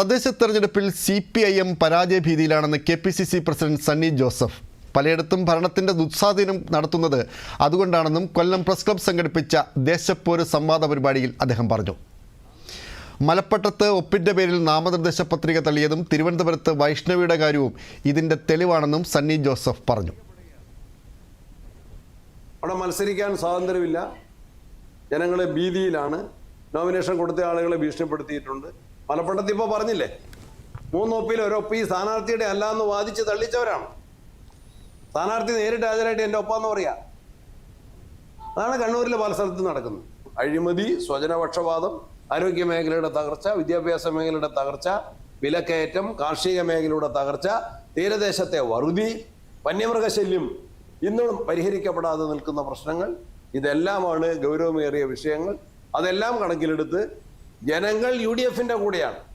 തദ്ദേശ തെരഞ്ഞെടുപ്പിൽ C P I M പരാജയ ഭീതിയിലാണെന്ന് K P C C president Sunny Joseph. പലയിടത്തും ഭരണത്തിന്റെ ദുസ്വാധീനം നടത്തുന്നത് അതുകൊണ്ടാണെന്നും കൊല്ലം പ്രസ് ക്ലബ് സംഘടിപ്പിച്ച ദേശപ്പോര് സംവാദ പരിപാടിയിൽ അദ്ദേഹം പറഞ്ഞു. മലപ്പട്ടത്ത് ഒപ്പിന്റെ പേരിൽ നാമനിർദ്ദേശ പത്രിക തള്ളിയതും തിരുവനന്തപുരത്ത് വൈഷ്ണവിയുടെ കാര്യവും ഇതിന്റെ തെളിവാണെന്നും സണ്ണി ജോസഫ് പറഞ്ഞു. അവിടെ മത്സരിക്കാൻ സ്വാതന്ത്ര്യമില്ല. ജനങ്ങളെ ഭീതിയിലാണ്. നോമിനേഷൻ കൊടുത്ത ആളുകളെ ഭീഷണിപ്പെടുത്തിയിട്ടുണ്ട്. മലപ്പട്ടത്ത് ഇപ്പോൾ പറഞ്ഞില്ലേ? മൂന്ന് ഒപ്പിൽ ഒരൊപ്പ് ഈ സ്ഥാനാർത്ഥിയുടെ അല്ല എന്ന് വാദിച്ച് തള്ളിച്ചവരാണ്. സ്ഥാനാർത്ഥി നേരിട്ട് ഹാജരായിട്ട് എന്റെ ഒപ്പാന്ന് പറയാ. അതാണ് കണ്ണൂരിലെ പല സ്ഥലത്തും നടക്കുന്നത്. അഴിമതി സ്വജനപക്ഷപാതം ആരോഗ്യ മേഖലയുടെ തകർച്ച വിദ്യാഭ്യാസ മേഖലയുടെ തകർച്ച വിലക്കയറ്റം കാർഷിക മേഖലയുടെ തകർച്ച തീരദേശത്തെ വറുതി വന്യമൃഗശല്യം ഇന്നും പരിഹരിക്കപ്പെടാതെ നിൽക്കുന്ന പ്രശ്നങ്ങൾ. ഇതെല്ലാമാണ് ഗൗരവമേറിയ വിഷയങ്ങൾ. അതെല്ലാം കണക്കിലെടുത്ത് ജനങ്ങൾ യു ഡി എഫിന്റെ കൂടെയാണ്.